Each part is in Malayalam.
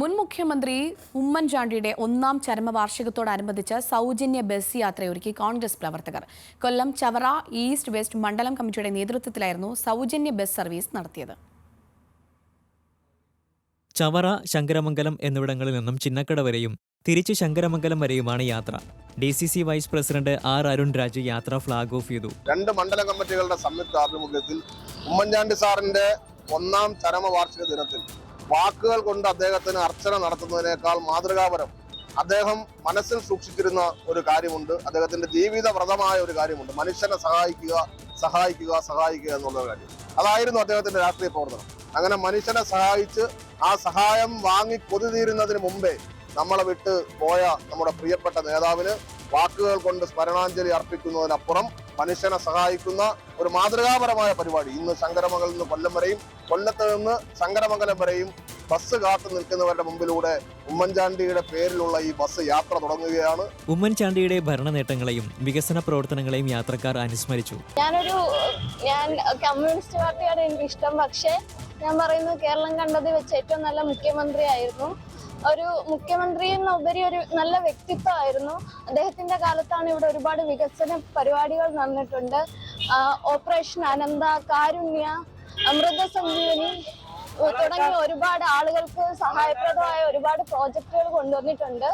മുൻ മുഖ്യമന്ത്രി ഉമ്മൻചാണ്ടിയുടെ ഒന്നാം ചരമവാർഷികത്തോടനുബന്ധിച്ച് സൗജന്യ ബസ് യാത്രയൊരുക്കി കോൺഗ്രസ് പ്രവർത്തകർ. കൊല്ലം ചവറ ഈസ്റ്റ് വെസ്റ്റ് മണ്ഡലം കമ്മിറ്റിയുടെ നേതൃത്വത്തിലായിരുന്നു സൗജന്യ ബസ് സർവീസ് നടത്തിയത്. ചവറ ശങ്കരമംഗലം എന്നിവിടങ്ങളിൽ നിന്നും ചിന്നക്കട വരെയും തിരിച്ച് ശങ്കരമംഗലം വരെയുമാണ് യാത്ര. D C C vice president R Arun Raj യാത്ര ഫ്ളാഗ് ഓഫ് ചെയ്തു. രണ്ട് മണ്ഡലം കമ്മിറ്റികളുടെ സംയുക്ത ആഭിമുഖ്യത്തിൽ ഉമ്മൻചാണ്ടി സാറിന്റെ ഒന്നാം ചരമവാർഷിക ദിനത്തിൽ വാക്കുകൾ കൊണ്ട് അദ്ദേഹത്തിന് അർച്ചന നടത്തുന്നതിനേക്കാൾ മാതൃകാപരം. അദ്ദേഹം മനസ്സിൽ സൂക്ഷിച്ചിരുന്ന ഒരു കാര്യമുണ്ട്. അദ്ദേഹത്തിന്റെ ജീവിത വ്രതമായ ഒരു കാര്യമുണ്ട്. മനുഷ്യനെ സഹായിക്കുക സഹായിക്കുക സഹായിക്കുക എന്നുള്ള കാര്യം. അതായിരുന്നു അദ്ദേഹത്തിന്റെ രാഷ്ട്രീയ പ്രവർത്തനം. അങ്ങനെ മനുഷ്യനെ സഹായിച്ച് ആ സഹായം വാങ്ങി കൊതി തീരുന്നതിന് മുമ്പേ നമ്മളെ വിട്ട് പോയ നമ്മുടെ പ്രിയപ്പെട്ട നേതാവിന് വാക്കുകൾ കൊണ്ട് സ്മരണാഞ്ജലി അർപ്പിക്കുന്നതിനപ്പുറം മനുഷ്യനെ സഹായിക്കുന്ന ഒരു മാതൃകാപരമായ പരിപാടി. ഇന്ന് ശങ്കരമംഗലം നിന്ന് കൊല്ലം വരെയും കൊല്ലത്ത് നിന്ന് ശങ്കരമംഗലം വരെയും ബസ് കാത്തു നിൽക്കുന്നവരുടെ മുമ്പിലൂടെ ഉമ്മൻചാണ്ടിയുടെ പേരിലുള്ള ഈ ബസ് യാത്ര തുടങ്ങുകയാണ്. ഉമ്മൻചാണ്ടിയുടെ ഭരണ നേട്ടങ്ങളെയും വികസന പ്രവർത്തനങ്ങളെയും യാത്രക്കാർ അനുസ്മരിച്ചു. ഞാനൊരു ഞാൻ കമ്മ്യൂണിസ്റ്റ് പാർട്ടിയാണ് എനിക്ക് ഇഷ്ടം പക്ഷേ ഞാൻ പറയുന്നത് കേരളം കണ്ടത് വെച്ച് ഏറ്റവും നല്ല മുഖ്യമന്ത്രിയായിരുന്നു. ഒരു മുഖ്യമന്ത്രി എന്നുപരി ഒരു നല്ല വ്യക്തിത്വമായിരുന്നു. അദ്ദേഹത്തിന്റെ കാലത്താണ് ഇവിടെ ഒരുപാട് വികസന പരിപാടികൾ നടന്നിട്ടുണ്ട്. ഓപ്പറേഷൻ അനന്ത കാരുണ്യ അമൃത സഞ്ജീവനി തുടങ്ങിയ ഒരുപാട് ആളുകൾക്ക് സഹായപ്രദമായ ഒരുപാട് പ്രോജക്റ്റുകൾ കൊണ്ടുവന്നിട്ടുണ്ട്.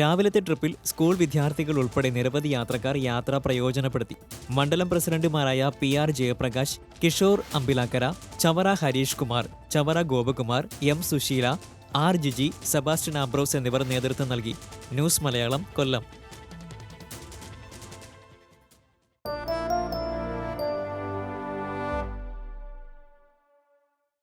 രാവിലത്തെ ട്രിപ്പിൽ സ്കൂൾ വിദ്യാർത്ഥികൾ ഉൾപ്പെടെ നിരവധി യാത്രക്കാർ യാത്ര പ്രയോജനപ്പെടുത്തി. മണ്ഡലം പ്രസിഡന്റുമാരായ P R Jayaprakash Kishore Ambilakkara Chavara Harish Kumar Chavara Gopakumar M Susheela R Jiji Sebastian Ambrose എന്നിവർ നേതൃത്വം നൽകി. ന്യൂസ് മലയാളം കൊല്ലം.